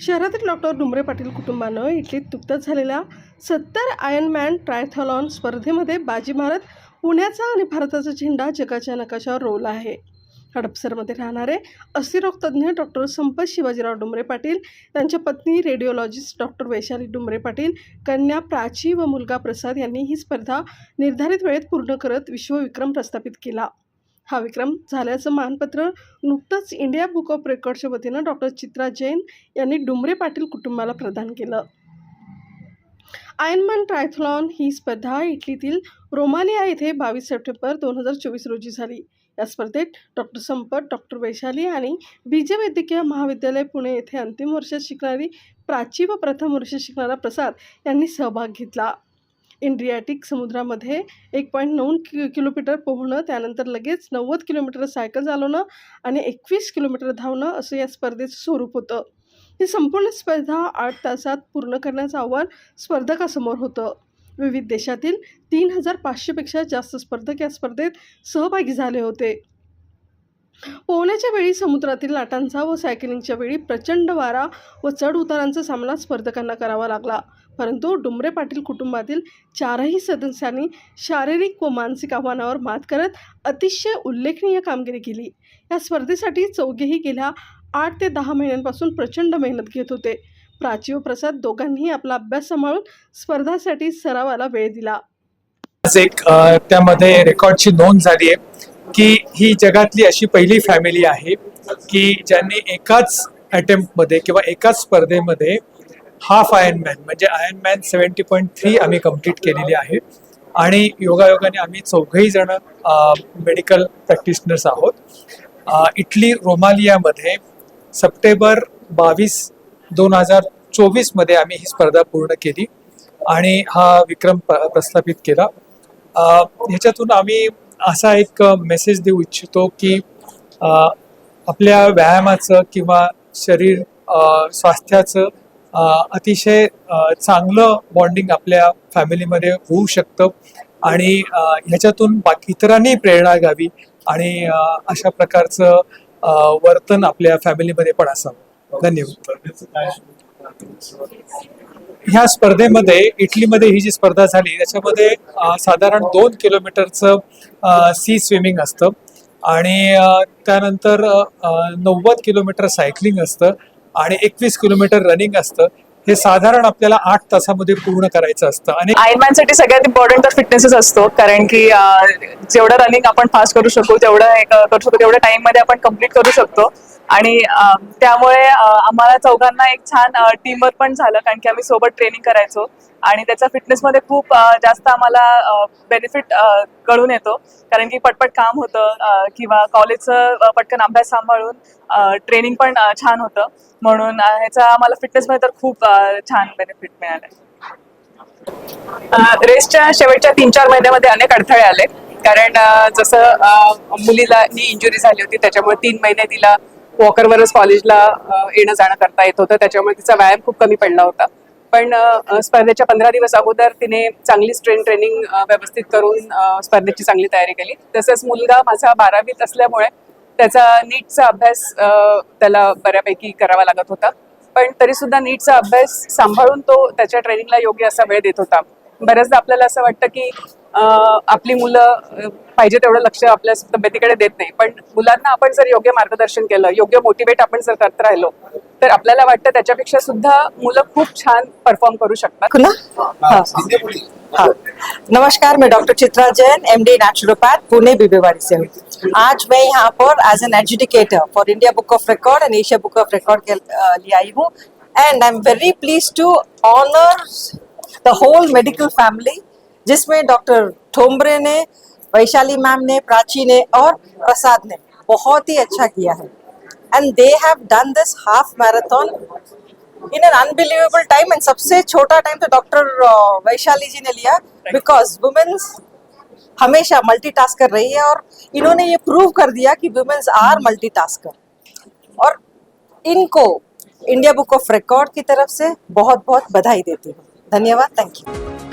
शहरातील डॉक्टर डुमरे पाटील कुटुंबानं इटलीत नुकतंच झालेल्या सत्तर आयर्नमॅन ट्रायथॉलॉन स्पर्धेमध्ये बाजी मारत पुण्याचा आणि भारताचा झेंडा जगाच्या नकाशावर रोवला आहे. हडपसरमध्ये राहणारे अस्थिरोगतज्ञ डॉक्टर संपत शिवाजीराव डुमरे पाटील त्यांच्या पत्नी रेडिओलॉजिस्ट डॉक्टर वैशाली डुमरे पाटील कन्या प्राची व मुलगा प्रसाद यांनी ही स्पर्धा निर्धारित वेळेत पूर्ण करत विश्वविक्रम प्रस्थापित केला. हा विक्रम झाल्याचं मानपत्र नुकतंच इंडिया बुक ऑफ रेकॉर्डच्या वतीनं डॉक्टर चित्रा जैन यांनी डुमरे पाटील कुटुंबाला प्रदान केलं. आयनमॅन ट्रायथलॉन ही स्पर्धा इटलीतील रोमालिया येथे बावीस सप्टेंबर दोन हजार चोवीस रोजी झाली. या स्पर्धेत डॉक्टर संपत डॉक्टर वैशाली आणि बी जे वैद्यकीय महाविद्यालय पुणे येथे अंतिम वर्षात शिकणारी प्राची व प्रथम वर्षात शिकणारा प्रसाद यांनी सहभाग घेतला. इंड्रियाटिक समुद्रामध्ये एक पॉईंट नऊ कि किलोमीटर पोहणं त्यानंतर लगेच नव्वद किलोमीटर सायकल चालवणं आणि एकवीस किलोमीटर धावणं असं या स्पर्धेचं स्वरूप होतं. ही संपूर्ण स्पर्धा आठ तासात पूर्ण करण्याचं आव्हान स्पर्धकासमोर होतं. विविध देशातील तीन हजार पाचशेपेक्षा जास्त स्पर्धक या स्पर्धेत सहभागी झाले होते. पोहण्याच्या वेळी समुद्रातील लाटांचा व सायकलिंगच्या वेळी प्रचंड वारा व चढ उतारांचा सामना स्पर्धकांना करावा लागला. परंतु डुमरे पाटील कुटुंबातील चारही सदस्यांनी शारीरिक व मानसिक आव्हानावर मात करत अतिशय उल्लेखनीय कामगिरी केली. या स्पर्धेसाठी चौघेही गेल्या आठ ते दहा महिन्यांपासून प्रचंड मेहनत घेत होते. प्राची व प्रसाद दोघांनीही आपला अभ्यास सांभाळून स्पर्धासाठी सरावाला वेळ दिला. एक त्यामध्ये रेकॉर्डची नोंद झाली आहे. की ही जगातली अशी पहिली फॅमिली आहे की ज्यांनी एकाच अटेम्प्टमध्ये किंवा एकाच स्पर्धेमध्ये हाफ आयर्नमॅन म्हणजे आयर्नमॅन सेवन्टी पॉईंट थ्री आम्ही कंप्लीट केलेली आहे. आणि योगायोगाने आम्ही चौघही जण मेडिकल प्रॅक्टिशनर्स आहोत. इटली रोमालियामध्ये सप्टेंबर बावीस दोन हजार चोवीसमध्ये आम्ही ही स्पर्धा पूर्ण केली आणि हा विक्रम प- प्रस्थापित केला. ह्याच्यातून आम्ही असा एक मेसेज देऊ इच्छितो की आपल्या व्यायामाचं किंवा शरीर स्वास्थ्याचं अतिशय चांगलं बॉन्डिंग आपल्या फॅमिलीमध्ये होऊ शकतं. आणि ह्याच्यातून बाकी इतरांनी प्रेरणा घ्यावी आणि अशा प्रकारचं वर्तन आपल्या फॅमिलीमध्ये पण असावं. धन्यवाद. ह्या स्पर्धेमध्ये इटलीमध्ये ही जी स्पर्धा झाली त्याच्यामध्ये साधारण दोन किलोमीटरचं सी स्विमिंग असतं. आणि त्यानंतर नव्वद किलोमीटर सायकलिंग असतं आणि एकवीस किलोमीटर रनिंग असतं. हे साधारण आपल्याला आठ तासामध्ये पूर्ण करायचं असतं. आणि आयरमॅनसाठी सगळ्यात इम्पॉर्टंट तर फिटनेसच असतो. कारण की जेवढं रनिंग आपण फास्ट करू शकू तेवढं करू शकतो तेवढ्या टाइममध्ये आपण कंप्लीट करू शकतो. आणि त्यामुळे आम्हाला चौघांना एक छान टीमवर्क पण झालं कारण की आम्ही सोबत ट्रेनिंग करायचो. आणि त्याचा फिटनेस मध्ये खूप जास्त आम्हाला बेनिफिट कळून येतो. कारण की पटपट काम होतं किंवा कॉलेजचं पटकन अभ्यास सांभाळून ट्रेनिंग पण छान होतं. म्हणून ह्याचा आम्हाला फिटनेस मध्ये तर खूप छान बेनिफिट मिळालं रेसच्या शेवटच्या तीन चार महिन्यामध्ये अनेक अडथळे आले. कारण जसं मुलीला नी इंजुरी झाली होती त्याच्यामुळे तीन महिने तिला वॉकरवरच कॉलेजला येणं जाणं करता येत होतं. त्याच्यामुळे तिचा व्यायाम खूप कमी पडला होता. पण स्पर्धेच्या पंधरा दिवस अगोदर तिने चांगली स्ट्रेन ट्रेनिंग व्यवस्थित करून स्पर्धेची चांगली तयारी केली. तसंच मुलगा माझा बारावीत असल्यामुळे त्याचा नीटचा अभ्यास त्याला बऱ्यापैकी करावा लागत होता. पण तरीसुद्धा नीटचा अभ्यास सांभाळून तो त्याच्या ट्रेनिंगला योग्य असा वेळ देत होता. बऱ्याचदा आपल्याला असं वाटतं की आपली मुलं पाहिजे तेवढं लक्ष आपल्या तब्येतीकडे देत नाही. पण मुलांना आपण जर योग्य मार्गदर्शन केलं योग्य मोटिवेट आपण जर करत राहिलो तर आपल्याला वाटतं त्याच्यापेक्षा सुद्धा मुलं खूखूप छान परफॉर्म करू शकतात. नमस्कार मैं doctor Chitra Jain MD naturopath Pune Bibwewadi से हूँ. आज मैं यहाँ पर as an educator for India book of record and Asia book of record के लिए आई हूँ. And I am very please to honour the whole medical family जिसमें doctor Thombre ने, Vaishali ma'am ने, प्राची ने और प्रसाद ने, बहुत ही अच्छा किया है। And they have done this half marathon in an unbelievable time and सबसे छोटा टाइम तो डॉक्टर वैशाली जी ने लिया बिकॉज़ वुमेन्स हमेशा मल्टीटास्कर रही है और इन्होंने ये प्रूव कर दिया कि वुमेन्स आर मल्टीटास्कर और इनको इंडिया बुक ऑफ़ रिकॉर्ड की तरफ़ से बहुत बहुत बधाई देती हूँ। धन्यवाद थैंक यू